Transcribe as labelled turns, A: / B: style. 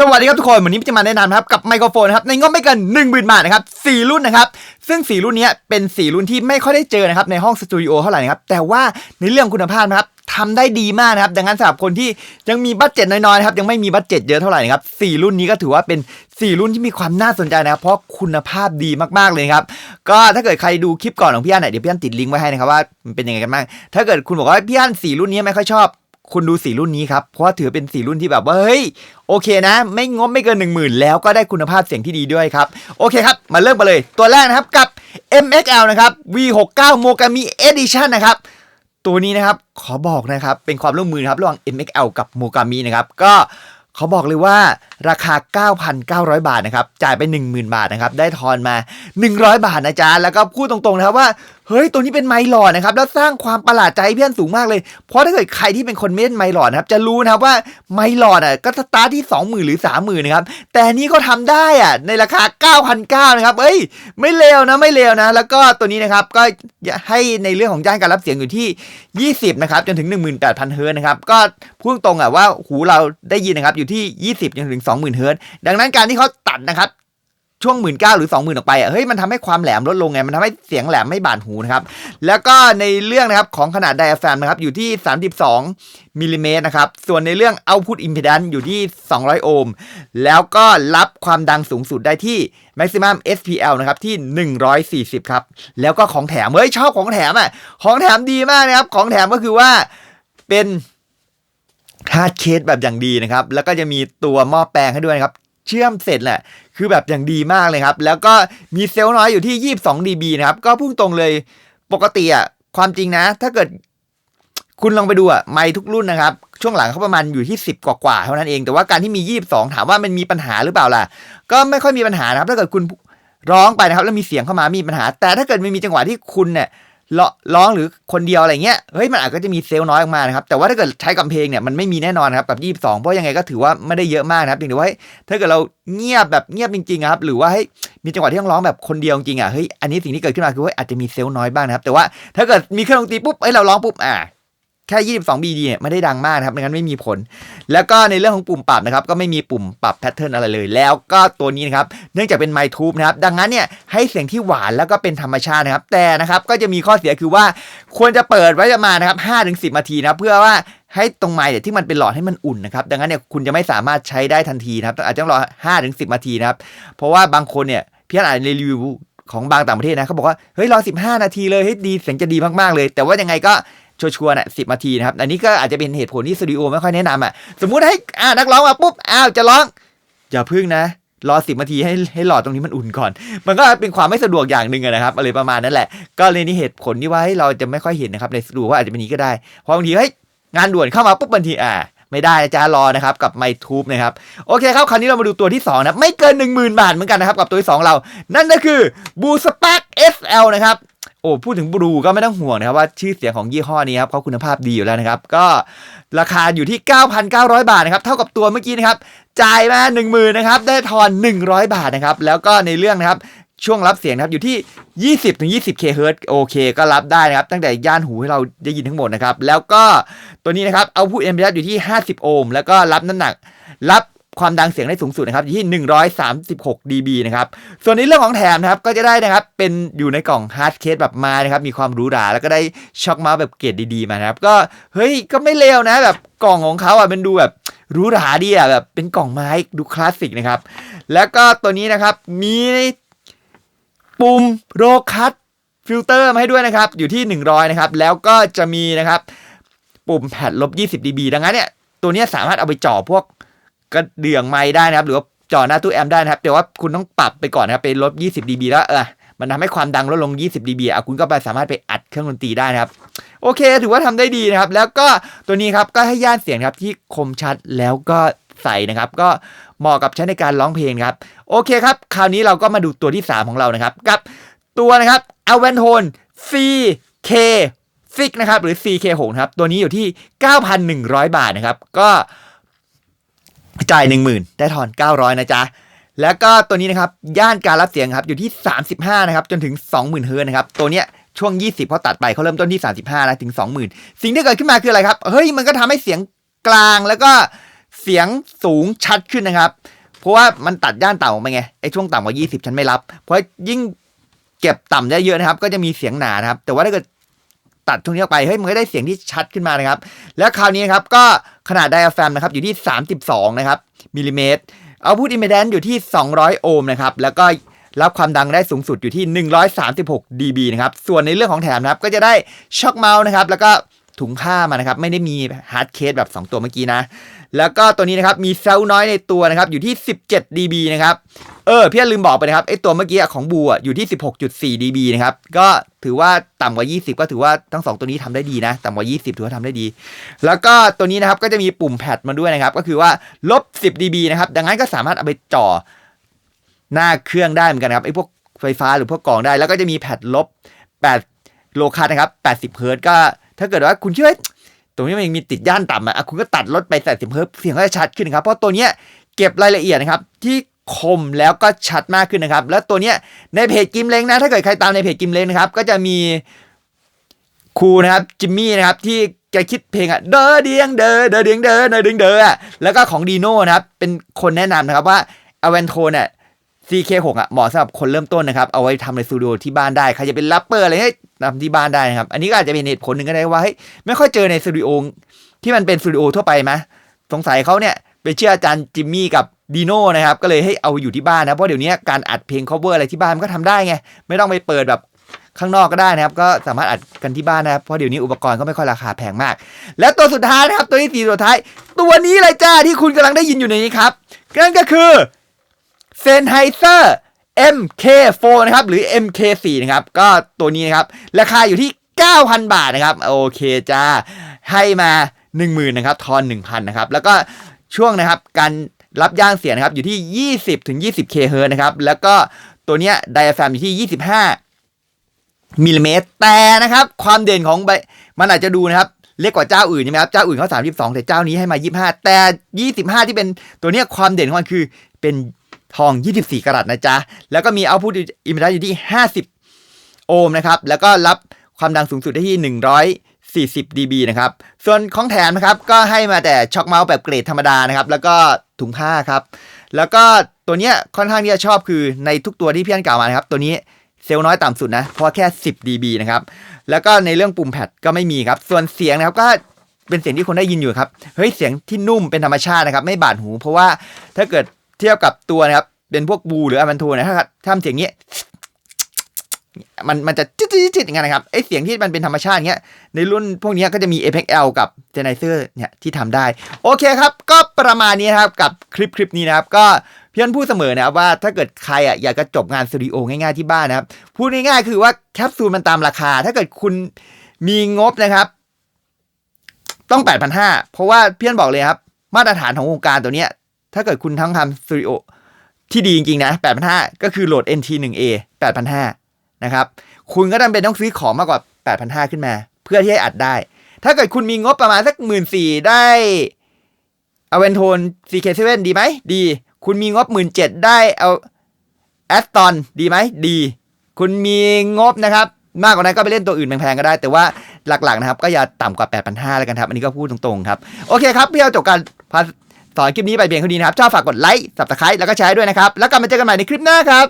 A: สวัสดีครับทุกคน วันนี้จะมาแนะนำนครับกับไมโครโฟนนะครับในงบไม่เกิน1 0,000บาทนะครับสี่รุ่นนะครับซึ่ง 4 รุ่นนี้เป็น 4 รุ่นที่ไม่ค่อยได้เจอนะครับในห้องสตูดิโอเท่าไหร่นะครับแต่ว่าในเรื่องคุณภาพนะครับทำได้ดีมากนะครับดังนั้นสำหรับคนที่ยังมีบัตเจ็ตน้อยๆนะครับยังไม่มีบัตเจ็ตเยอะเท่าไหร่นะครับสี่รุ่นนี้ก็ถือว่าเป็น 4 รุ่นที่มีความน่าสนใจนะครับ เพราะคุณภาพดีมากๆเลยครับก็ถ้าเกิดใครดูคลิปก่อนของพี่อันเนี่ยเดี๋ยวพี่อันติดลิงก์ไว้ให้นะครับว่ามันเป็นยังไงกันบ้างถ้าเกิดคุณบอกว่าพี่อันสี่รุ่นนี้ไม่ค่อยชอบ คุณดูสีรุ่นนี้ครับ เพราะว่าถือเป็นสีรุ่นที่แบบว่าเฮ้ยโอเคนะ ไม่งบไม่เกิน 1 0,000 แล้วก็ได้คุณภาพเสียงที่ดีด้วยครับ โอเคครับ มาเริ่มกันเลย ตัวแรกนะครับกับ MXL นะครับ V69 Mogami Edition นะครับตัวนี้นะครับขอบอกนะครับเป็นความร่วมมือครับระหว่าง MXL กับ Mogami นะครับก็เขาบอกเลยว่าราคา 9,900 บาทนะครับ จ่ายไป 10,000 บาทนะครับ ได้ทอนมา 100 บาทนะจ๊ะ แล้วก็พูดตรงๆนะครับว่า เฮ้ย ตัวนี้เป็นไมค์หลอดนะครับ แล้วสร้างความประหลาดใจใเพื่อนสูงมากเลย เพราะถ้าเกิดใครที่เป็นคนไม่เล่นไมค์หลอดนะครับ จะรู้นะครับว่าไมค์หลอดอะก็สตาร์ทที่ 20,000 หรือ 30,000นะครับ แต่นี้ก็ทำได้อะในราคา 9,900นะครับ เอ้ย ไม่เลวนะไม่เลวนะ แล้วก็ตัวนี้นะครับก็ให้ในเรื่องของย่านการรับเสียงอยู่ที่ 20 นะครับ จนถึง 18,000 เฮิร์ตนะครับ ก็พูดตรงอะว่าหูเราได้ยินนะครับอยู่ที่ 20 จนถึง 20,000 เฮิร์ตดังนั้นการที่เขาตัดนะครับ ช่วงหมื่นเก้าหรือสองหมื่นออกไปอะเฮ้ยมันทำให้ความแหลมลดลงไงมันทำให้เสียงแหลมไม่บาดหูนะครับแล้วก็ในเรื่องนะครับของขนาดไดอะแฟมนะครับอยู่ที่ 32มิลลิเมตรนะครับส่วนในเรื่อง output impedance อยู่ที่ 200 โอห์มแล้วก็รับความดังสูงสุดได้ที่ maximum SPL นะครับที่ 140 ครับ แล้วก็ของแถมเฮ้ยชอบของแถมอะของแถมดีมากนะครับของแถมก็คือว่าเป็นฮาร์ดเคสแบบอย่างดีนะครับแล้วก็จะมีตัวหม้อแปลงให้ด้วยนะครับเชื่อมเสร็จแหละ คือแบบอย่างดีมากเลยครับ แล้วก็มีเซลล์น้อยอยู่ที่ 22 dB นะครับ ก็พุ่งตรงเลยปกติอะความจริงนะ ถ้าเกิดคุณลองไปดูอะไมค์ทุกรุ่นนะครับ ช่วงหลังเขาประมาณอยู่ที่ 10 กว่าๆเท่านั้นเอง แต่ว่าการที่มี 22 ถามว่ามันมีปัญหาหรือเปล่าล่ะ ก็ไม่ค่อยมีปัญหานะครับ ถ้าเกิดคุณร้องไปนะครับ แล้วมีเสียงเข้ามามีปัญหา แต่ถ้าเกิดไม่มีจังหวะที่คุณเนี่ย ร้องร้องหรือคนเดียวอะไรเงี้ยเฮ้ยมันอาจจะจะมีเซลล์น้อยออกมานะครับแต่ว่าถ้าเกิดใช้กับเพลงเนี่ยมันไม่มีแน่นอนครับกับ22 เพราะยังไงก็ถือว่าไม่ได้เยอะมากนะครับเพียงแต่ว่าถ้าเกิดเราเงียบแบบเงียบจริงๆครับหรือว่าให้มีจังหวะที่ต้องร้องแบบคนเดียวจริงๆอะเฮ้ยอันนี้สิ่งที่เกิดขึ้นมาคือว่าอาจจะมีเซลล์น้อยบ้างนะครับแต่ว่าถ้าเกิดมีเครื่องดนตรีปุ๊บเฮ้ยเราร้องปุ๊บอ่า แค่ 22 BD เนี่ยไม่ได้ดังมากนะครับไม่งั้นไม่มีผล แล้วก็ในเรื่องของปุ่มปรับนะครับก็ไม่มีปุ่มปรับแพทเทิร์นอะไรเลย แล้วก็ตัวนี้นะครับเนื่องจากเป็นไมค์ทูบนะครับดังนั้นเนี่ยให้เสียงที่หวานแล้วก็เป็นธรรมชาตินะครับ แต่นะครับก็จะมีข้อเสียคือว่าควรจะเปิดไว้ประมาณนะครับ5ถึง10นาทีนะครับเพื่อว่าให้ตรงไมค์เนี่ยที่มันเป็นหลอดให้มันอุ่นนะครับ ดังนั้นเนี่ยคุณจะไม่สามารถใช้ได้ทันทีนะครับองอาจจะต้องรอ5ถึง10นาทีนะครับ เพราะว่าบางคนเนี่ยพี่อ่านในรีวิวของบางต่างประเทศนะเขาบอกว่าเฮ้ยรอ 15 นาทีเลยเฮ้ยดีเสียงจะดีมากๆเลย แต่ว่ายังไงก็ ชัวร์ๆน่ะสินาทีนะครับ อันนี้ก็อาจจะเป็นเหตุผลที่สตูดิโอไม่ค่อยแนะนำอะ สมมุติให้อ่านักร้องมาปุ๊บ อ้าวจะร้อง อย่าพึ่งนะ รอสิบนาทีให้ให้หลอดตรงนี้มันอุ่นก่อน มันก็เป็นความไม่สะดวกอย่างหนึ่งนะครับอะไรประมาณนั้นแหละ ก็เลยนี่เหตุผลที่ว่าให้เราจะไม่ค่อยเห็นนะครับในสตูดิโอว่าอาจจะเป็นนี้ก็ได้ เพราะบางทีเฮ้ยงานด่วนเข้ามาปุ๊บบางทีอ่าไม่ได้นะจ๊ะรอนะครับกับไมทูบนะครับ โอเคครับ คราวนี้เรามาดูตัวที่ 2 นะ ไม่เกิน 10,000 บาทเหมือนกันนะครับ กับตัวที่ 2 เรา นั่นก็คือบูสปาร์ก SL นะครับ อ้พูดถึงบลูก็ไม่ต้องห่วงนะครับว่าชื่อเสียงของยี่ห้อนี้ครับเขาคุณภาพดีอยู่แล้วนะครับ ก็ราคาอยู่ที่ 9,900 บาทนะครับ เท่ากับตัวเมื่อกี้นะครับ จ่ายมา10,000นะครับได้ทอน 100 บาทนะครับ แล้วก็ในเรื่องนะครับช่วงรับเสียงนะครับอยู่ที่ 20ถึง20 k เฮิร์ตโอเค ก็รับได้นะครับ ตั้งแต่ย่านหูให้เราได้ยินทั้งหมดนะครับ แล้วก็ตัวนี้นะครับเอาพูดเอ็มพีอยู่ที่ 50 โอห์มแล้วก็รับน้ำหนัก รับ ความดังเสียงได้สูงสุดนะครับอยู่ที่136 dB นะครับ ส่วนในเรื่องของแถมนะครับก็จะได้นะครับเป็นอยู่ในกล่องฮาร์ดเคสแบบมานะครับมีความหรูหราแล้วก็ได้ช็อคมาแบบเกรดดีๆมานะครับก็เฮ้ยก็ไม่เลวนะแบบกล่องของเขาอะเป็นดูแบบหรูหราดีอะแบบเป็นกล่องไม้ดูคลาสสิกนะครับ แล้วก็ตัวนี้นะครับมีปุ่มโรคัตฟิลเตอร์มาให้ด้วยนะครับ อยู่ที่ 100 นะครับ แล้วก็จะมีนะครับ ปุ่มแพดลบ 20 dB ดังนั้นเนี่ย ตัวนี้สามารถเอาไปจ่อพวก กระเดื่องไม้ได้นะครับ หรือว่าจ่อหน้าตู้แอมได้นะครับ แต่ว่าคุณต้องปรับไปก่อนนะครับไปลบ 20 dB แล้วเออมันทำให้ความดังลดลง 20 dB อะคุณก็ไปสามารถไปอัดเครื่องดนตรีได้นะครับ โอเค ถือว่าทำได้ดีนะครับ แล้วก็ตัวนี้ครับก็ให้ย่านเสียงครับที่คมชัดแล้วก็ใสนะครับ ก็เหมาะกับใช้ในการร้องเพลงครับ โอเคครับ คราวนี้เราก็มาดูตัวที่ 3 ของเรานะครับ กับตัวนะครับ a l v a n t o n CK ฟิกนะครับหรือ CK 6 ครับ ตัวนี้อยู่ที่ 9,100 บาทนะครับ ก็ จ่าย10,000ได้ทอน900นะจ๊ะ แล้วก็ตัวนี้นะครับ ย่านการรับเสียงครับอยู่ที่ 35 นะครับ จนถึง 20,000เฮิร์ตนะครับ ตัวเนี้ยช่วง 20เขาตัดไปเขาเริ่มต้นที่ 35 นะ ถึง 20,000 สิ่งที่เกิดขึ้นมาคืออะไรครับ เฮ้ย มันก็ทำให้เสียงกลางแล้วก็เสียงสูงชัดขึ้นนะครับ เพราะว่ามันตัดย่านต่ำออกไปไง ไอ้ช่วงต่ำกว่า 20 ฉันไม่รับ เพราะยิ่งเก็บต่ำได้เยอะนะครับ ก็จะมีเสียงหนานะครับ แต่ว่าถ้าเกิด ตัดช่วงนี้ออกไปเฮ้ยมันก็ได้เสียงที่ชัดขึ้นมานะครับ แล้วคราวนี้นครับก็ขนาดไดอะแฟมนะครับอยู่ที่ 32 นะครับมิลลิเมตรเอาพูดอิมเมดนอยู่ที่ 200 โอห์มนะครับแล้วก็รับความดังได้สูงสุดอยู่ที่ 136 dB นะครับส่วนในเรื่องของแถมนะครับก็จะได้ช็อคเมาส์นะครับแล้วก็ถุงผ้ามานะครับไม่ได้มีฮาร์ดเคสแบบ 2 ตัวเมื่อกี้นะ แล้วก็ตัวนี้นะครับมีเซลล์น้อยในตัวนะครับอยู่ที่ 17 dB นะครับเออพี่ลืมบอกไปนะครับไอตัวเมื่อกี้ของบูอะอยู่ที่ 16.4 dB นะครับก็ถือว่าต่ำกว่า 20 ก็ถือว่าทั้งสองตัวนี้ทำได้ดีนะต่ำกว่า 20 ถือว่าทำได้ดี แล้วก็ตัวนี้นะครับก็จะมีปุ่มแพดมาด้วยนะครับก็คือว่าลบ 10 dB นะครับดังนั้นก็สามารถเอาไปจ่อหน้าเครื่องได้เหมือนกันครับไอพวกไฟฟ้าหรือพวกกล่องได้ แล้วก็จะมีแพดลบ 8 โลคัสนะครับ 80 เฮิร์ตซ์ก็ถ้าเกิดว่าคุณเชื่อ ตรงนี้มันยังมีติดย่านต่ำอะคุณก็ตัดลดไปแต่สิบเฮิร์ตเสียงก็จะชัดขึ้นครับ เพราะตัวเนี้ยเก็บรายละเอียดนะครับที่คมแล้วก็ชัดมากขึ้นนะครับ แล้วตัวเนี้ยในเพจกิมเล้งนะ ถ้าเกิดใครตามในเพจกิมเล้งนะครับ ก็จะมีครูนะครับจิมมี่นะครับที่แกคิดเพลงอะเดอเดียงเดอเดอเดียงเดอเดอเดียงเดออะแล้วก็ของดีโน่นะครับเป็นคนแนะนำนะครับว่าอเวนโทเนี่ย CK6 อะเหมาะสำหรับคนเริ่มต้นนะครับ เอาไว้ทำในสตูดิโอที่บ้านได้ ใครจะเป็นแรปเปอร์อะไรให้ ทำที่บ้านได้นะครับ อันนี้ก็อาจจะเป็นเหตุผลหนึ่งก็ได้ว่าเฮ้ยไม่ค่อยเจอในสตูดิโอที่มันเป็นสตูดิโอทั่วไปไหมสงสัยเขาเนี่ยไปเชื่ออาจารย์จิมมี่กับดีโน่นะครับ ก็เลยให้เอาอยู่ที่บ้านนะ เพราะเดี๋ยวนี้การอัดเพลง cover อะไรที่บ้านมันก็ทำได้ไง ไม่ต้องไปเปิดแบบข้างนอกก็ได้นะครับ ก็สามารถอัดกันที่บ้านนะครับ เพราะเดี๋ยวนี้อุปกรณ์ก็ไม่ค่อยราคาแพงมาก และตัวสุดท้ายนะครับ ตัวที่สี่ตัวสุดท้าย ตัวนี้เลยจ้าที่คุณกำลังได้ยินอยู่ในนี้ครับนั่นก็คือเซนไฮเซอร์ MK4 นะครับหรือ MK4 นะครับก็ตัวนี้นะครับราคาอยู่ที่ 9,000 บาทนะครับโอเคจ้าให้มา 10,000นะครับทอน1,000นะครับแล้วก็ช่วงนะครับการรับย่างเสียงนะครับอยู่ที่ 20ถึง20 k เฮิร์นะครับแล้วก็ตัวเนี้ยไดอะแฟมอยู่ที่ 25มิลลิเมตรแต่นะครับความเด่นของใบมันอาจจะดูนะครับเล็กกว่าเจ้าอื่นใช่ไหมครับเจ้าอื่นเขา32แต่เจ้านี้ให้มา 25 แต่ 25 ที่เป็นตัวเนี้ยความเด่นของมันคือเป็น ทอง 24 กรัตนะจ๊ะ แล้วก็มีเอาพุทอิมพีดันอยู่ที่ 50 โอห์มนะครับ แล้วก็รับความดังสูงสุดได้ที่ 140 dB นะครับ ส่วนของแถมนะครับ ก็ให้มาแต่ช็อคเมาส์แบบเกรดธรรมดานะครับ แล้วก็ถุงผ้าครับ แล้วก็ตัวเนี้ยค่อนข้างที่จะชอบคือในทุกตัวที่พี่อันกล่าวมานะครับ ตัวนี้เซลล์น้อยต่ำสุดนะ เพราะว่าแค่ 10 dB นะครับ แล้วก็ในเรื่องปุ่มแพดก็ไม่มีครับ ส่วนเสียงนะครับก็เป็นเสียงที่คนได้ยินอยู่ครับ เฮ้ย เสียงที่นุ่มเป็นธรรมชาตินะครับ ไม่บาดหู เพราะว่าถ้าเกิด เทียบกับตัวนะครับ เป็นพวกบูหรืออามันโทนะถ้าถ้าทำเสียงเงี้ยมันมันจะจิ๊ดจิ๊ดจิ๊ดอย่างเงี้ยนะครับไอเสียงที่มันเป็นธรรมชาติเงี้ยในรุ่นพวกนี้ก็จะมี Apex L กับ g e n i z e r เนี่ยที่ทำได้ โอเคครับ ก็ประมาณนี้นะครับกับคลิปคลิปนี้นะครับ ก็เพี่อนพูดเสมอนะครับว่าถ้าเกิดใครอะอยากจะจบงานสตูดิโอง่ายๆที่บ้านนะครับ พูดง่ายๆคือว่าแคปซูลมันตามราคา ถ้าเกิดคุณมีงบนะครับ ต้อง 8,500 เพราะว่าเพี่อนบอกเลยครับ มาตรฐานของวงการตัวเนี้ย ถ้าเกิดคุณทั้งทำสตูดิโอที่ดีจริงๆนะ8,500 ก็คือโหลด NT1A 8,500 นะครับ คุณก็จำเป็นต้องซื้อของมากกว่า 8,500 ขึ้นมา เพื่อที่ให้อัดได้ ถ้าเกิดคุณมีงบประมาณสักหมื่นสี่ได้เอาเวนโทน CK7 ดีไหม ดี คุณมีงบหมื่นเจ็ดได้เอาแอสตันดีไหม ดี คุณมีงบนะครับ มากกว่านั้นก็ไปเล่นตัวอื่นแพงๆก็ได้ แต่ว่าหลักๆนะครับ ก็อย่าต่ำกว่า 8,500 แล้วกันครับ อันนี้ก็พูดตรงๆครับ โอเคครับ พี่เอาจบการพา สอนคลิปนี้ไปเพียงเท่านี้นะครับชอบฝากกดไลค์สับสไคร้แล้วก็แชร์ด้วยนะครับ แล้วกลับมาเจอกันใหม่ในคลิปหน้าครับ